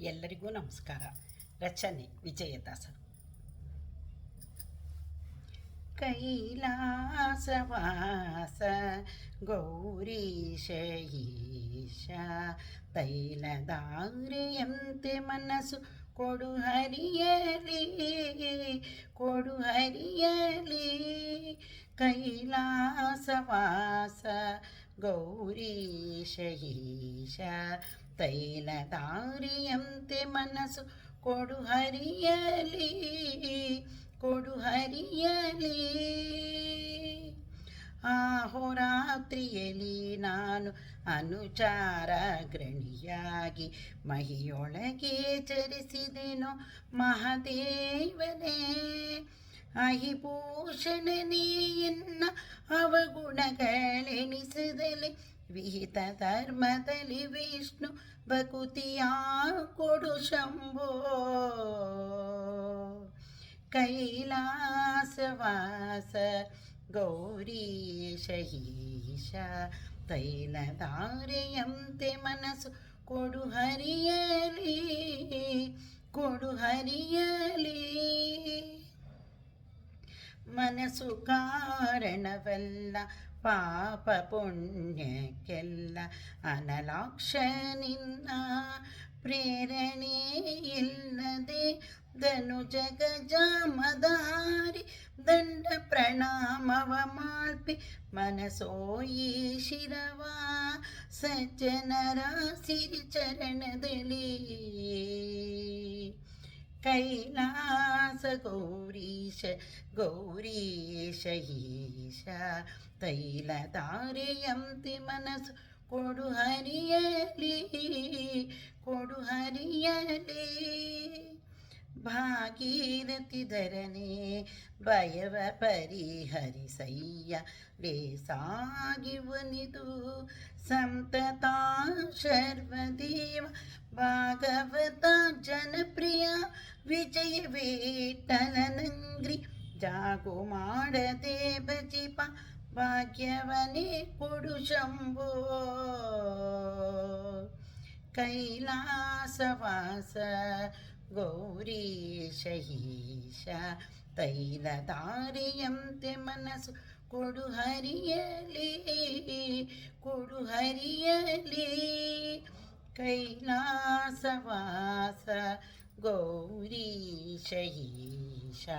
ಎಲ್ಲರಿಗೂ ನಮಸ್ಕಾರ. ರಚನೆ ವಿಜಯದಾಸರು ಕೈಲಾಸವಾಸ ಗೌರೀಶ ಈಶ ತೈಲದಾರಿಯಂತೆ ಮನಸ್ಸು ಕೊಡು ಹರಿಯಲಿ ಕೊಡು ಹರಿಯಲಿ. ಕೈಲಾಸವಾಸ ಗೌರೀಶ ಈಶ ತೈಲದಾರಿಯಂತೆ ಮನಸ್ಸು ಕೊಡು ಹರಿಯಲಿ ಕೊಡು ಹರಿಯಲಿ. ಆಹೋರಾತ್ರಿಯಲ್ಲಿ ನಾನು ಅನುಚಾರ ಗ್ರಣಿಯಾಗಿ ಮಹಿಯೊಳಗೆ ಚರಿಸಿದೆನೋ ಮಹಾದೇವನೇ. ಅಹಿಭೂಷಣನೇ ಎನ್ನ ಅವಗುಣಗಳೆನಿಸಿದಲೆ ವಿಹಿತ ಧರ್ಮದಲ್ಲಿ ವಿಷ್ಣು ಭಕುತಿಯ ಕೊಡು ಶಂಭೋ. ಕೈಲಾಸವಾಸ ಗೌರೀಶ ಈಶ ತೈಲಧಾರೆಯಂತೆ ಮನಸ್ಸು ಕೊಡು ಹರಿಯಲಿ ಕೊಡು ಹರಿಯಲಿ. ಮನಸ್ಸು ಕಾರಣವಲ್ಲ ಪಾಪ ಪುಣ್ಯಕ್ಕೆಲ್ಲ ಅನಲಾಕ್ಷ ನಿನ್ನ ಪ್ರೇರಣೆ ಇಲ್ಲದೆ ಧನು ಜಗಜಾಮದಾರಿ ದಂಡ ಪ್ರಣಾಮವ ಮಾಳ್ಪಿ ಮನಸೋಯಿ ಶಿರವ ಸಜ್ಜನರ ಸಿರಿ ಚರಣದಲ್ಲಿ ಕೈಲಾಸ ಗೌರೀಶ ಗೌರೀಶ ಈಶ ತೈಲಧಾರೆಯಂತೆ ಮನಸ್ಸು ಕೊಡು ಹರಿಯಲಿ ಕೊಡು ಹರಿಯಲಿ ಭಾಗೀರಥಿ ಧರನೆ ಭಯವ ಪರಿಹರಿಸಯ್ಯ ಲೇಸಾಗಿವನಿದು ಸಂತತ ಶರ್ವದೇವ ಭಾಗವತ ಜನಪ್ರಿಯ ವಿಜಯ ವೇಟಲನಂಗ್ರಿ ಜಾಗು ಮಾಡದೆ ಬಜಿಪ ಭಾಗ್ಯವನೇ ಕೊಡು ಶಂಭೋ ಕೈಲಾಸವಾಸ ಗೌರೀಶ ಈಶ ತೈಲಧಾರೆಯಂತೆ ಮನಸ್ಸು ಕೊಡು ಹರಿಯಲಿ ಕೊಡು ಹರಿಯಲಿ ಕೈಲಾಸವಾಸ 这一生